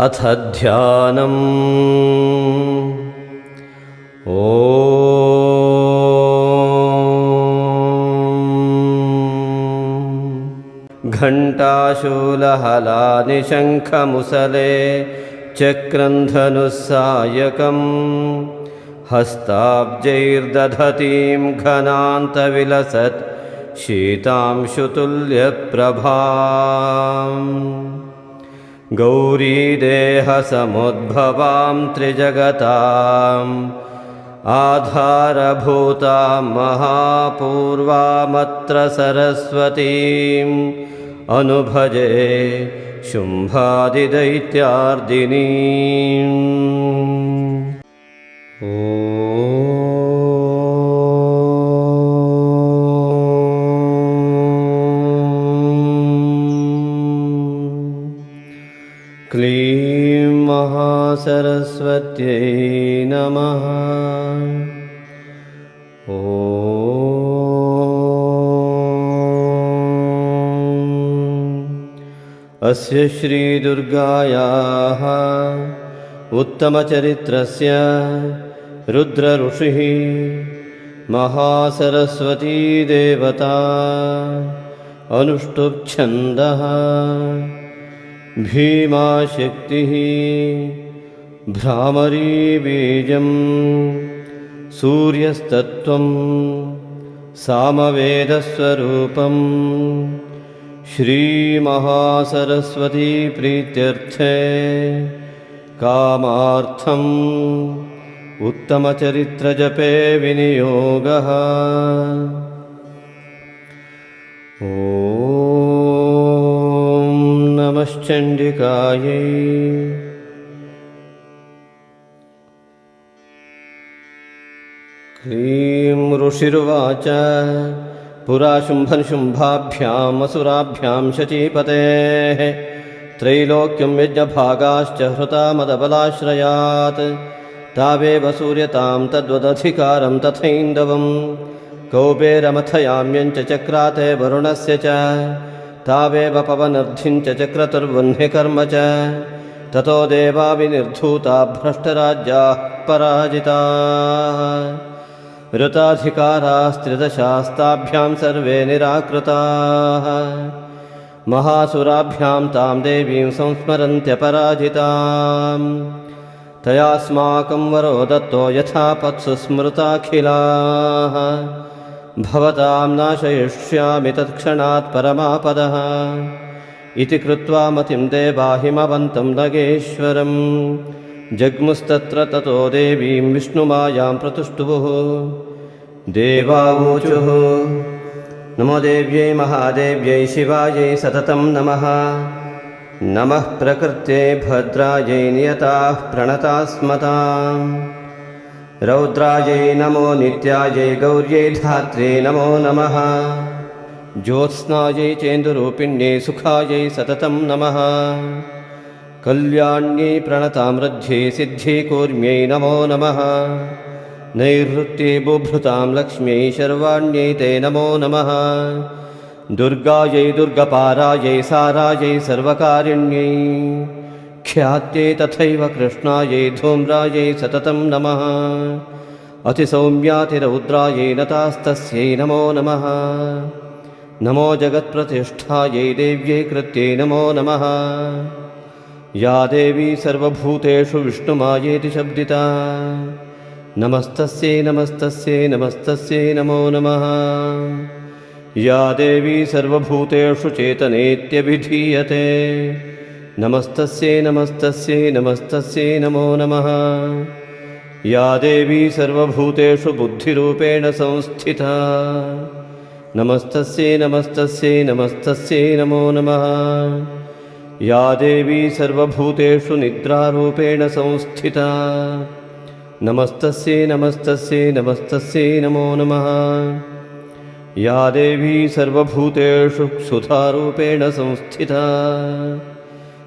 अथ ध्यानम्। ॐ घण्टाशूलहलानि शङ्खमुसले चक्रन्धनुस्सायकम्। हस्ताब्जैर्दधतीं घनान्तविलसत् शीतांशुतुल्यप्रभाम् गौरीदेहसमुद्भवां त्रिजगताम् आधारभूतां महापूर्वामत्र सरस्वतीम् अनुभजे शुम्भादिदैत्यार्दिनीम् क्लीं महासरस्वत्यै नमः। ॐ। अस्य श्रीदुर्गायाः उत्तमचरित्रस्य रुद्रऋषिः महासरस्वतीदेवता अनुष्टुप्छन्दः भीमाशक्तिः। भ्रामरीबीजं सूर्यस्तत्त्वं सामवेदस्वरूपं। श्रीमहासरस्वतीप्रीत्यर्थे कामार्थम् उत्तमचरित्रजपे विनियोगः। ॐ नमश्चण्डिकायै क्लीं ऋषिरुवाच पुरा शुम्भनिशुम्भाभ्यामसुराभ्यां शचीपतेः। त्रैलोक्यं यज्ञभागाश्च हृता मदबलाश्रयात् तावेव सूर्यतां तद्वदधिकारं तथैन्दवं कौबेरमथयाम्यञ्च चक्राते वरुणस्य च तावेव पवनर्धिञ्च चक्रतुर्वह्निकर्म च ततो देवा विनिर्धूता भ्रष्टराज्याः पराजिताः। ऋताधिकारास्त्रिदशास्ताभ्यां सर्वे निराकृताः। महासुराभ्यां तां देवीं संस्मरन्त्यपराजिताम् तयास्माकं वरो दत्तो यथा पत्सु स्मृताखिलाः भवतां नाशयिष्यामि तत्क्षणात् परमापदः। इति कृत्वा मतिं देवाहिमवन्तं नगेश्वरं जग्मुस्तत्र ततो देवीं विष्णुमायां प्रतुष्टुवुः। देवावोचुः नमो देव्यै महादेव्यै शिवायै सततं नमः। नमः प्रकृत्यै भद्रायै नियताः प्रणतास्मताम् रौद्रायै नमो नित्यायै गौर्यै धात्रे नमो नमः। ज्योत्स्नायै चेन्दुरूपिण्यै सुखायै सततं नमः। कल्याण्यै प्रणतामृद्ध्यै सिद्धिकूर्म्यै नमो नमः। नैऋत्ये बुभृतां लक्ष्म्यै शर्वाण्यै ते नमो नमः। दुर्गायै दुर्गपारायै सारायै सर्वकारिण्यै ख्यात्यै तथैव कृष्णायै धूम्रायै सततं नमः। अतिसौम्यातिरौद्रायै नतास्तस्यै नमो नमः। नमो जगत्प्रतिष्ठायै देव्यै कृत्यै नमो नमः। या देवी सर्वभूतेषु विष्णुमायेति शब्दिता। नमस्तस्यै नमस्तस्यै नमस्तस्यै नमो नमः। या देवी सर्वभूतेषु चेतनेत्यभिधीयते नमस्तस्यै नमस्तस्यै नमस्तस्यै नमो नमः। या देवी सर्वभूतेषु बुद्धिरूपेण संस्थिता। नमस्तस्यै नमस्तस्यै नमस्तस्यै नमो नमः। या देवी सर्वभूतेषु निद्रारूपेण संस्थिता। नमस्तस्यै नमस्तस्यै नमस्तस्यै नमो नमः। या देवी सर्वभूतेषु सुधारूपेण संस्थिता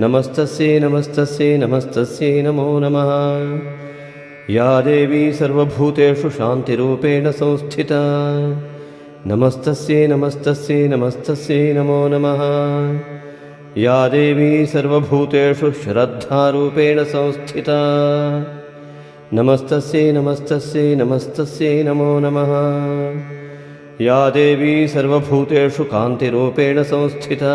नमस्तस्यै नमस्तस्यै नमस्तस्यै नमो नमः। या देवी सर्वभूतेषु शान्तिरूपेण संस्थिता। नमस्तस्यै नमस्तस्यै नमस्तस्यै नमो नमः। या देवी सर्वभूतेषु श्रद्धारूपेण संस्थिता। नमस्तस्यै नमस्तस्यै नमस्तस्यै नमो नमः। या देवी सर्वभूतेषु कान्तिरूपेण संस्थिता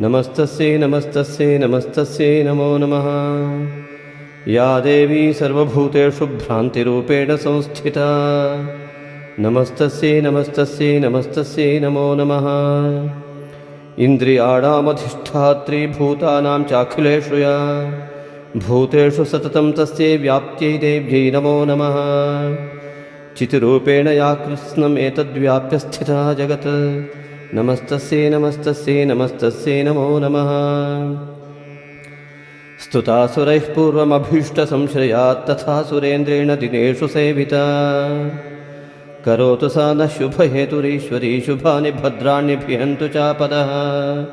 नमस्तस्यै नमस्तस्यै नमस्तस्यै नमो नमः। या देवी सर्वभूतेषु भ्रान्तिरूपेण संस्थिता। नमस्तस्यै नमस्तस्यै नमस्तस्यै नमो नमः। इन्द्रियाणामधिष्ठात्री भूतानां चाखिलेषु या। भूतेषु सततं तस्यै व्याप्त्यै देव्यै नमो नमः। चितिरूपेण या कृत्स्नमेतद्व्याप्य स्थिता जगत् नमस्तस्यै नमस्तस्यै नमस्तस्यै नमो नमः। स्तुतासुरैः पूर्वमभीष्टसंश्रयात् तथा सुरेन्द्रेण दिनेषु सेविता। करोतु सा नः शुभहेतुरीश्वरी शुभानि भद्राण्यभिहन्तु चापदः।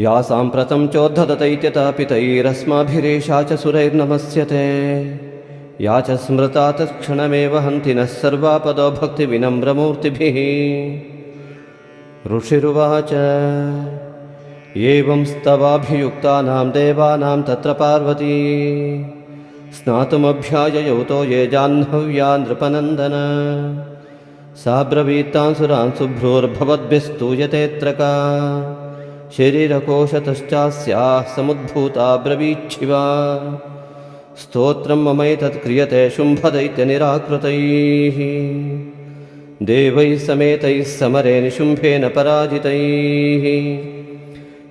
या साम्प्रतं चोद्धतैत्यतापितैरस्माभिरेषा च सुरैर्नमस्यते। या च स्मृता तत्क्षणमेव हन्ति नः सर्वापदो भक्तिविनम्रमूर्तिभिः ऋषिरुवाच। एवं स्तवाभियुक्तानां देवानां तत्र पार्वती। स्नातुमभ्याययौतो ये जाह्नव्या नृपनन्दन। सा ब्रवीत्तान् सुरान् शुभ्रोर्भवद्भिस्तूयतेऽत्र का शरीरकोशतश्चास्याः समुद्भूता ब्रवीच्छिवा स्तोत्रं ममैतत् क्रियते शुम्भदैत्यनिराकृतैः देवैः समेतैः समरे निशुम्भेन पराजितैः।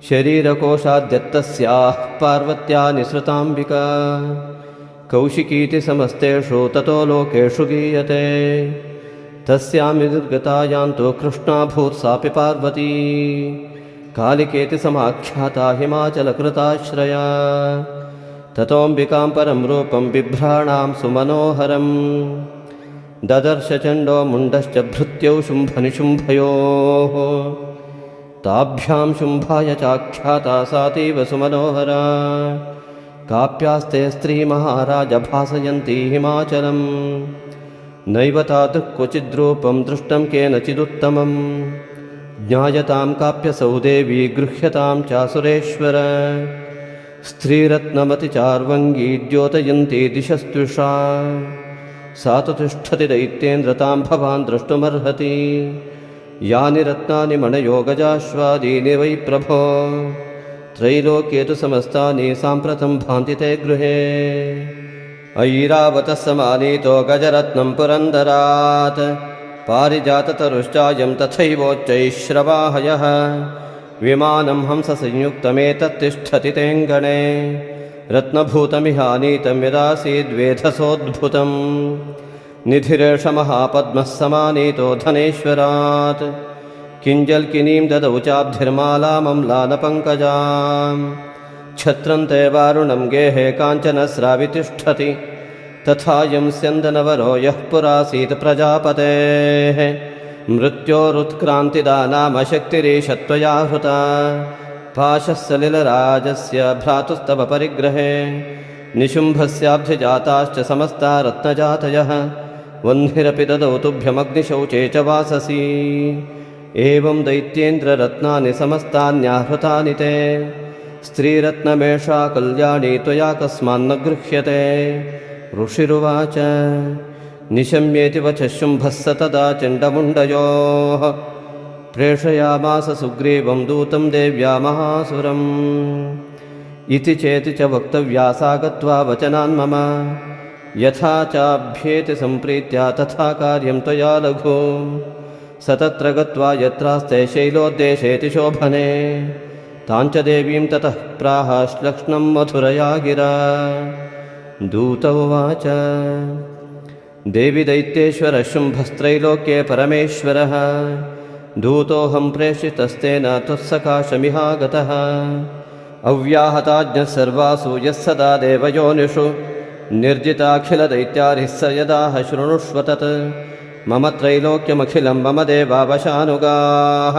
शरीरकोशाद्यत्तस्याः पार्वत्या निसृताम्बिका। कौशिकीति समस्तेषु ततो लोकेषु गीयते। तस्यामिर्गता यान्तो कृष्णाभूत् सापि पार्वती। कालिकेति समाख्याता हिमाचलकृताश्रया। ततोऽम्बिकां परं रूपं बिभ्राणां सुमनोहरम् ददर्श चण्डो मुण्डश्च भृत्यौ शुम्भनिशुम्भयोः ताभ्यां शुम्भाय चाख्याता सातीव सुमनोहरा। काप्यास्ते स्त्रीमहाराज भासयन्ती हिमाचलम्। नैव तादृक् क्वचिद्रूपं दृष्टं केनचिदुत्तमम् ज्ञायतां काप्यसौ देवी गृह्यतां चासुरेश्वर। स्त्रीरत्नमतिचार्वङ्गी द्योतयन्ती दिशस्त्विषा सा तु तिष्ठति दैत्येन्द्रतां भवान् द्रष्टुमर्हति। यानि रत्नानि मणयोगजाश्वादीनि वै प्रभो। त्रैलोक्ये तु समस्तानि साम्प्रतं भान्ति ते गृहे। ऐरावतः समानीतो गजरत्नं पुरन्दरात्। पारिजाततरुश्चायं तथैवोच्चैश्रवाहयः विमानं हंससंयुक्तमेतत्तिष्ठति तेऽङ्गणे रत्नभूतमिहानीतं यदासीद्वेधसोद्भुतं निधिरेष महापद्मः समानीतो धनेश्वरात्। किञ्जल्किनीं ददौ चाब्धिर्मालामम्लानपङ्कजां छत्रं ते वारुणं गेहे काञ्चनस्रावितिष्ठति तथायं स्यन्दनवरो यः पुरासीत् प्रजापतेः। मृत्योरुत्क्रान्तिदा नाम शक्तिरीशत्वया हृता सलिलराजस्य भ्रातुस्तव परिग्रहे निशुम्भस्याब्धिजाताश्च समस्ता रत्नजातयः वह्निरपि ददौ तुभ्यमग्निशौचे च वाससि एवं दैत्येन्द्ररत्नानि समस्तान्याहृतानि ते स्त्रीरत्नमेषा कल्याणी त्वया कस्मान्न गृह्यते ऋषिरुवाच निशम्येति वचः स तदा चण्डमुण्डयोः प्रेषयामास सुग्रीवं दूतं देव्या महासुरम्। इति चेति च वक्तव्या सा गत्वा वचनान् मम। यथा चाभ्येति सम्प्रीत्या तथा कार्यं त्वया लघु। स तत्र गत्वा यत्रास्ते शैलोद्देशेति शोभने। ताञ्च देवीं ततः प्राह श्लक्ष्णं मधुरया गिरा। दूत उवाच। देवि दैत्येश्वरः शुम्भस्त्रैलोक्ये परमेश्वरः दूतोऽहं प्रेषितस्तेन त्वत्सकाशमिहागतः। अव्याहताज्ञः सर्वासु यः सदा देवयोनिषु निर्जिताखिलदैत्यारिः स यदाह शृणुष्व तत् मम त्रैलोक्यमखिलं मम देवावशानुगाः।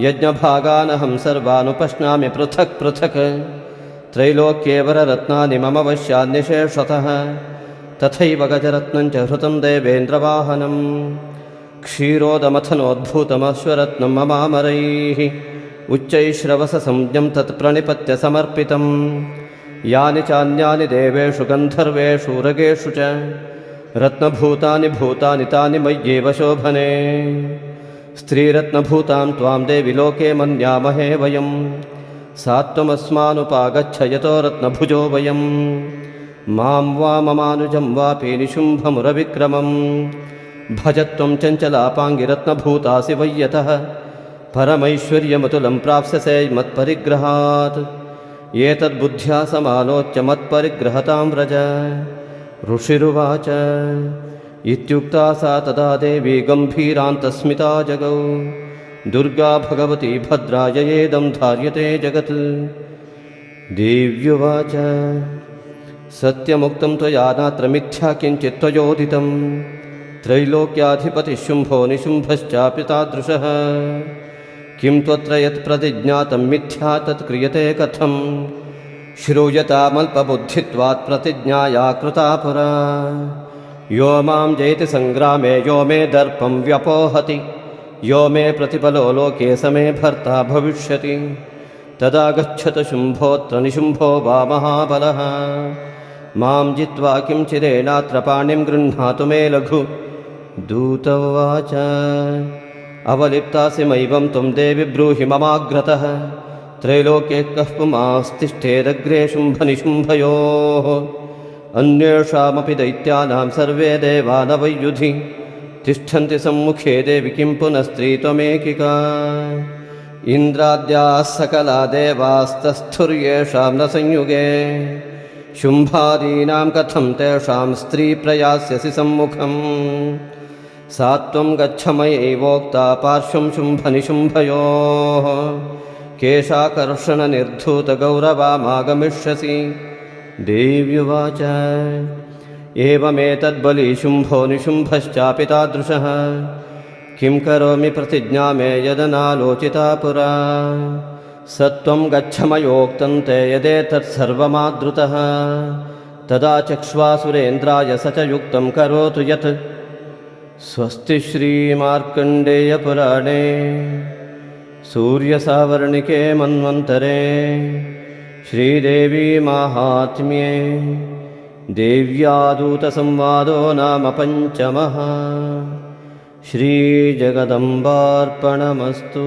यज्ञभागानहं सर्वानुपश्नामि पृथक् पृथक्। त्रैलोक्ये वररत्नानि मम वश्यान्निशेषतः तथैव गजरत्नं च हृतं देवेन्द्रवाहनं क्षीरोदमथनोद्भूतमश्वरत्नं ममामरैः उच्चैश्रवससंज्ञं तत् प्रणिपत्य समर्पितं यानि चान्यानि देवेषु गन्धर्वेषु रगेषु च रत्नभूतानि भूतानि तानि मय्येव शोभने। स्त्रीरत्नभूतां त्वां देवि लोके मन्यामहे वयं सा त्वमस्मानुपागच्छ यतो रत्नभुजो वयं मां वा ममानुजं वापि निशुम्भमुरविक्रमं भज त्वं चञ्चलापाङ्गिरत्नभूतासि वै यतः परमैश्वर्यमतुलं प्राप्स्यसे मत्परिग्रहात्। एतद्बुद्ध्या समालोच्य मत्परिग्रहतां व्रज। ऋषिरुवाच इत्युक्ता सा तदा देवी गम्भीरान्तस्मिता जगौ। दुर्गा भगवती भद्राययेदं धार्यते जगत्। देव्युवाच सत्यमुक्तं त्वया नात्र मिथ्या किञ्चित् त्वयोदितं त्रैलोक्याधिपतिः शुम्भो निशुम्भश्चापि तादृशः किं त्वत्र यत् प्रतिज्ञातं मिथ्या तत् क्रियते कथं श्रूयतामल्पबुद्धित्वात् प्रतिज्ञाया कृता पुरा। यो मां जयति सङ्ग्रामे यो मे दर्पं व्यपोहति। यो मे प्रतिफलो लोके समे भर्ता भविष्यति। तदा गच्छत शुम्भोऽत्र निशुम्भो वा महाबलः। मां जित्वा किं चिरेणात्र पाणिं गृह्णातु मे लघु दूत उवाच अवलिप्तासि मैवं त्वं देवि ब्रूहि ममाग्रतः। त्रैलोक्ये कः पुमास्तिष्ठेदग्रे शुम्भनिशुम्भयोः। अन्येषामपि दैत्यानां सर्वे देवानवैयुधि। तिष्ठन्ति सम्मुखे देवि किं पुनः स्त्री त्वमेकिका। इन्द्राद्याः सकला देवास्तस्थुर्येषां न संयुगे। शुम्भादीनां कथं तेषां स्त्री प्रयास्यसि सम्मुखम् सा त्वं गच्छ मयैवोक्ता पार्श्वं शुम्भनिशुम्भयोः। केशाकर्षणनिर्धूतगौरवामागमिष्यसि। देव्युवाच एवमेतद्बलि शुम्भो निशुम्भश्चापि तादृशः। किं करोमि प्रतिज्ञा मे यदनालोचिता पुरा। स त्वं गच्छ मयोक्तं ते यदेतत्सर्वमादृतः तदा चक्ष्वासुरेन्द्राय स च युक्तं करोतु यत् स्वस्ति श्रीमार्कण्डेयपुराणे सूर्यसावर्णिके मन्वन्तरे श्रीदेवी माहात्म्ये देव्यादूतसंवादो नाम पञ्चमः। श्रीजगदम्बार्पणमस्तु